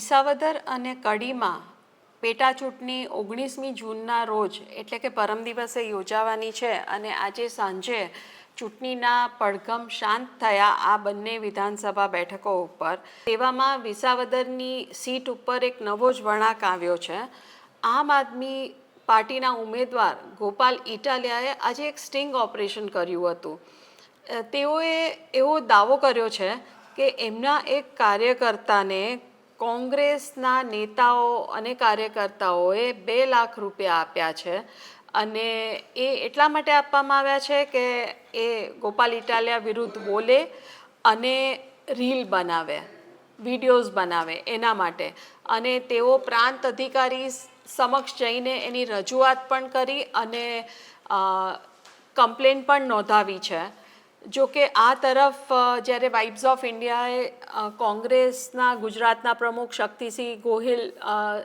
વિસાવદર અને કડીમાં પેટા ચૂંટણી ઓગણીસમી જૂનના રોજ, એટલે કે પરમ દિવસે યોજાવાની છે અને આજે સાંજે ચૂંટણીના પડઘમ શાંત થયા આ બંને વિધાનસભા બેઠકો ઉપર. તેવામાં વિસાવદરની સીટ ઉપર એક નવો જ વળાંક આવ્યો છે. આમ આદમી પાર્ટીના ઉમેદવાર ગોપાલ ઇટાલિયાએ આજે એક સ્ટિંગ ઓપરેશન કર્યું હતું. તેઓએ એવો દાવો કર્યો છે કે એમના એક કાર્યકર્તાને કોંગ્રેસના નેતાઓ અને કાર્યકર્તાઓએ બે લાખ રૂપિયા આપ્યા છે અને એ એટલા માટે આપવામાં આવ્યા છે કે એ ગોપાલ ઇટાલિયા વિરુદ્ધ બોલે અને રીલ બનાવે, વિડીયોઝ બનાવે એના માટે. અને તેઓ પ્રાંત અધિકારી સમક્ષ જઈને એની રજૂઆત પણ કરી અને કમ્પ્લેન પણ નોંધાવી છે. જો કે આ તરફ જ્યારે વાઇબ્સ ઓફ ઇન્ડિયાએ કોંગ્રેસના, ગુજરાતના પ્રમુખ શક્તિસિંહ ગોહિલ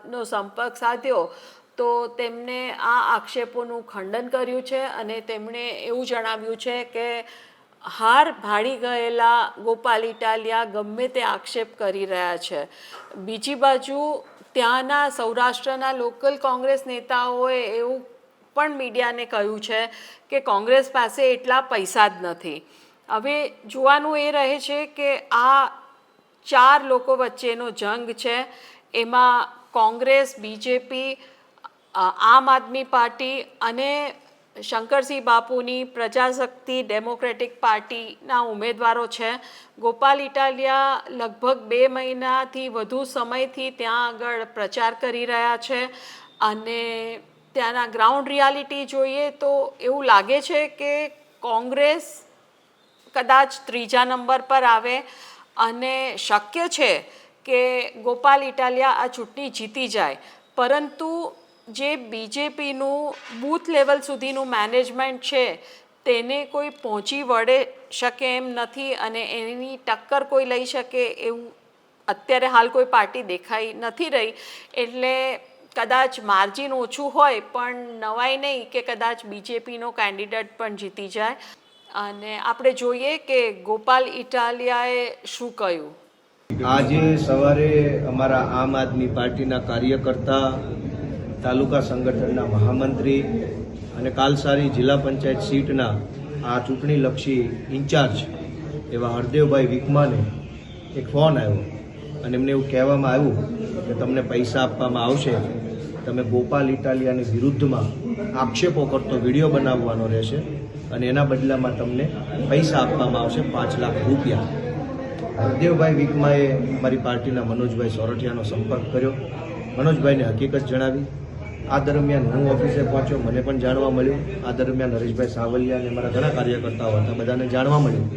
નો સંપર્ક સાધ્યો, તો તેમણે આ આક્ષેપોનું ખંડન કર્યું છે અને તેમણે એવું જણાવ્યું છે કે હાર ભાળી ગયેલા ગોપાલ ઇટાલિયા ગમે તે આક્ષેપ કરી રહ્યા છે. બીજી બાજુ ત્યાંના સૌરાષ્ટ્રના લોકલ કોંગ્રેસ નેતાઓએ એવું પણ મીડિયાને કહ્યું છે કે કોંગ્રેસ પાસે એટલા પૈસા જ નથી. હવે જોવાનું એ રહે છે કે આ ચાર લોકો વચ્ચેનો જંગ છે. એમાં કોંગ્રેસ, બીજેપી આમ આદમી પાર્ટી અને શંકરસિંહ બાપુની પ્રજાશક્તિ ડેમોક્રેટિક પાર્ટીના ઉમેદવારો છે. ગોપાલ ઇટાલિયા લગભગ બે મહિનાથી વધુ સમયથી ત્યાં આગળ પ્રચાર કરી રહ્યા છે અને ત્યાંના ગ્રાઉન્ડ રિયાલિટી જોઈએ તો એવું લાગે છે કે કોંગ્રેસ કદાચ ત્રીજા નંબર પર આવે અને શક્ય છે કે ગોપાલ ઇટાલિયા આ ચૂંટણી જીતી જાય. પરંતુ જે બીજેપીનું બૂથ લેવલ સુધીનું મેનેજમેન્ટ છે, તેને કોઈ પહોંચી વળે શકે એમ નથી અને એની ટક્કર કોઈ લઈ શકે એવું અત્યારે હાલ કોઈ પાર્ટી દેખાઈ નથી રહી. એટલે કદાચ માર્જિન ઓછું હોય, પણ નવાઈ નહીં કે કદાચ બીજેપીનો કેન્ડિડેટ પણ જીતી જાય. અને આપણે જોઈએ કે ગોપાલ ઇટાલિયાએ શું કહ્યું? આજે સવારે અમારા આમ આદમી પાર્ટીના કાર્યકર્તા, તાલુકા સંગઠનના મહામંત્રી અને કાલસારી જિલ્લા પંચાયત સીટના આ ચૂંટણીલક્ષી ઇન્ચાર્જ એવા હરદેવભાઈ વિકમાને એક ફોન આવ્યો અને એમને એવું કહેવામાં આવ્યું કે તમને પૈસા આપવામાં આવશે. તમે ગોપાલ ઇટાલિયાની વિરુદ્ધમાં આક્ષેપો કરતો વીડિયો બનાવવાનો રહેશે અને એના બદલામાં તમને પૈસા આપવામાં આવશે પાંચ લાખ રૂપિયા. હરદેવભાઈ વિકમાએ અમારી પાર્ટીના મનોજભાઈ સોરઠિયાનો સંપર્ક કર્યો. મનોજભાઈને હકીકત જણાવી. આ દરમિયાન હું ઓફિસે પહોંચ્યો, મને પણ જાણવા મળ્યું. આ દરમિયાન હરેશભાઈ સાવલિયા અને મારા ઘણા કાર્યકર્તાઓ હતા, બધાને જાણવા મળ્યું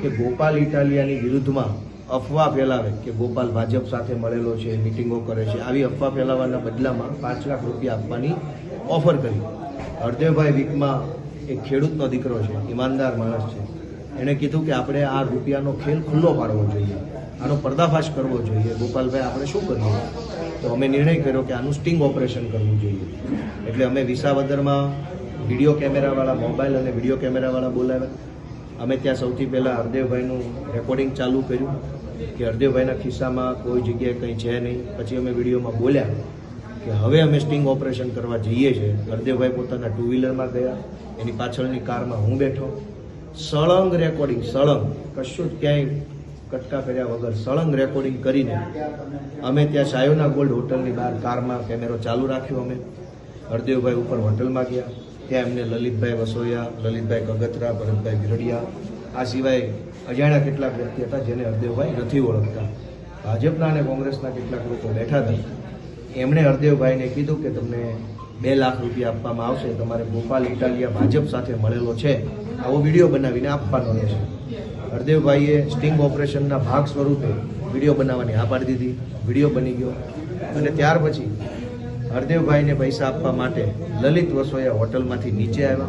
કે ગોપાલ ઇટાલિયાની વિરુદ્ધમાં અફવા ફેલાવે કે ગોપાલ ભાજપ સાથે મળેલો છે મિટિંગો કરે છે, આવી અફવા ફેલાવવાના બદલામાં પાંચ લાખ રૂપિયા આપવાની ઓફર કરી. હરદેવભાઈ વિકમાં એક ખેડૂતનો દીકરો છે, ઈમાનદાર માણસ છે. એણે કીધું કે આપણે આ રૂપિયાનો ખેલ ખુલ્લો પાડવો જોઈએ. આનો પર્દાફાશ કરવો જોઈએ. ગોપાલભાઈ, આપણે શું કરીએ? તો અમે નિર્ણય કર્યો કે આનું સ્ટિંગ ઓપરેશન કરવું જોઈએ. એટલે અમે વિસાવદરમાં વીડિયો કેમેરાવાળા મોબાઈલ અને વીડિયો કેમેરાવાળા બોલાવ્યા. અમે ત્યાં સૌથી પહેલાં હરદેવભાઈનું રેકોર્ડિંગ ચાલુ કર્યું. કે હરદેવભાઈના ખિસ્સામાં કોઈ જગ્યાએ કંઈ છે નહીં. પછી અમે વિડીયોમાં બોલ્યા કે હવે અમે સ્ટિંગ ઓપરેશન કરવા જઈએ છીએ હરદેવભાઈ પોતાના ટુ વ્હીલરમાં ગયા. એની પાછળની કારમાં હું બેઠો. સળંગ રેકોર્ડિંગ સળંગ. કશું જ ક્યાંય કટકા કર્યા વગર સળંગ રેકોર્ડિંગ કરીને અમે ત્યાં સાયોના ગોલ્ડ હોટલની બહાર કારમાં કેમેરો ચાલુ રાખ્યો અમે. હરદેવભાઈ ઉપર હોટલમાં ગયા. ત્યાં એમને લલિતભાઈ વસોયા, લલિતભાઈ કગતરા, ભરતભાઈ વિરડિયા. આ સિવાય અજાણ્યા કેટલાક વ્યક્તિ હતા જેને હરદેવભાઈ નથી ઓળખતા. ભાજપના અને કોંગ્રેસના કેટલાક લોકો બેઠા હતા. એમણે હરદેવભાઈને કીધું કે તમને બે લાખ રૂપિયા આપવામાં આવશે, તમારે ગોપાલ ઇટાલિયા ભાજપ સાથે મળેલો છે. આવો વીડિયો બનાવીને આપવાનો રહેશે. હરદેવભાઈએ સ્ટિંગ ઓપરેશનના ભાગ સ્વરૂપે વીડિયો બનાવવાની હા પાડી દીધી. વીડિયો બની ગયો. અને ત્યાર પછી હરદેવભાઈને પૈસા આપવા માટે લલિત વસોયા હોટલમાંથી નીચે આવ્યા.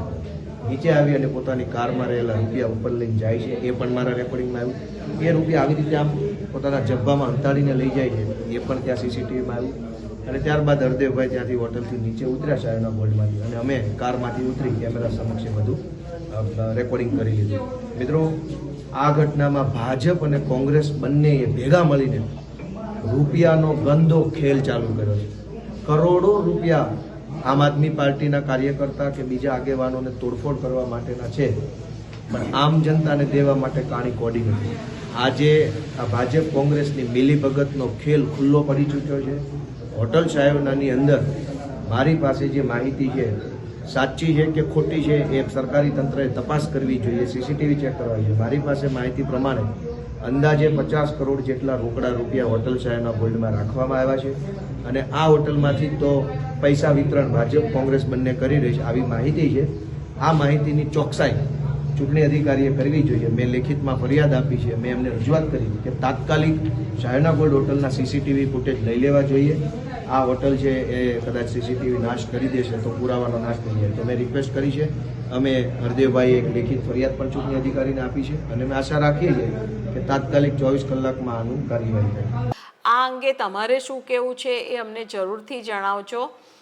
નીચે આવી અને પોતાની કારમાં રહેલા રૂપિયા ઉપર લઈને જાય છે. એ પણ મારા રેકોર્ડિંગમાં આવ્યું. એ રૂપિયા આવી રીતે આમ પોતાના જબ્બામાં અંતાડીને લઈ જાય છે. એ પણ ત્યાં સીસીટીવીમાં આવ્યું. અને ત્યારબાદ હરદેવભાઈ ત્યાંથી હોટલથી નીચે ઉતર્યા શાયના બોર્ડમાંથી. અને અમે કારમાંથી ઉતરી કેમેરા સમક્ષ બધું રેકોર્ડિંગ કરી લીધું. મિત્રો, આ ઘટનામાં ભાજપ અને કોંગ્રેસ બંનેએ ભેગા મળીને રૂપિયાનો ગંદો ખેલ ચાલુ કર્યો છે. કરોડો રૂપિયા આમ આદમી પાર્ટીના કાર્યકર્તા કે બીજા આગેવાનોને તોડફોડ કરવા માટેના છે. પણ આમ જનતાને દેવા માટે કાણી કોડી નથી. આજે આ ભાજપ કોંગ્રેસની મિલીભગતનો ખેલ ખુલ્લો પડી ચૂક્યો છે. હોટલ સાહેબનાની અંદર મારી પાસે જે માહિતી છે, સાચી છે કે ખોટી છે, એ સરકારી તંત્રએ તપાસ કરવી જોઈએ, સીસીટીવી ચેક કરવા જોઈએ. મારી પાસે માહિતી પ્રમાણે અંદાજે પચાસ કરોડ જેટલા રોકડા રૂપિયા હોટલ શહેરના ગોલ્ડમાં રાખવામાં આવ્યા છે. અને આ હોટલમાંથી તો પૈસા વિતરણ ભાજપ, કોંગ્રેસ બંને કરી રહી છે. આવી માહિતી છે. આ માહિતીની ચોકસાઈ ચૂંટણી અધિકારીએ કરવી જોઈએ. મેં લેખિતમાં ફરિયાદ આપી છે. મેં એમને રજૂઆત કરી કે તાત્કાલિક શાયના ગોલ્ડ હોટલના સીસીટીવી ફૂટેજ લઈ લેવા જોઈએ. આ હોટલ છે એ કદાચ સીસીટીવી નાશ કરી દેશે તો પુરાવાનો નાશ થઈ જાય. તો મેં રિક્વેસ્ટ કરી છે. અમે હરદેવભાઈ એક લેખિત ફરિયાદ પણ ચૂંટણી અધિકારીને આપી છે અને અમે આશા રાખીએ છીએ કે તાત્કાલિક ચોવીસ કલાકમાં આનું કાર્યવાહી થાય. આ અંગે તમારે શું કહેવું છે એ અમને જરૂરથી જણાવજો.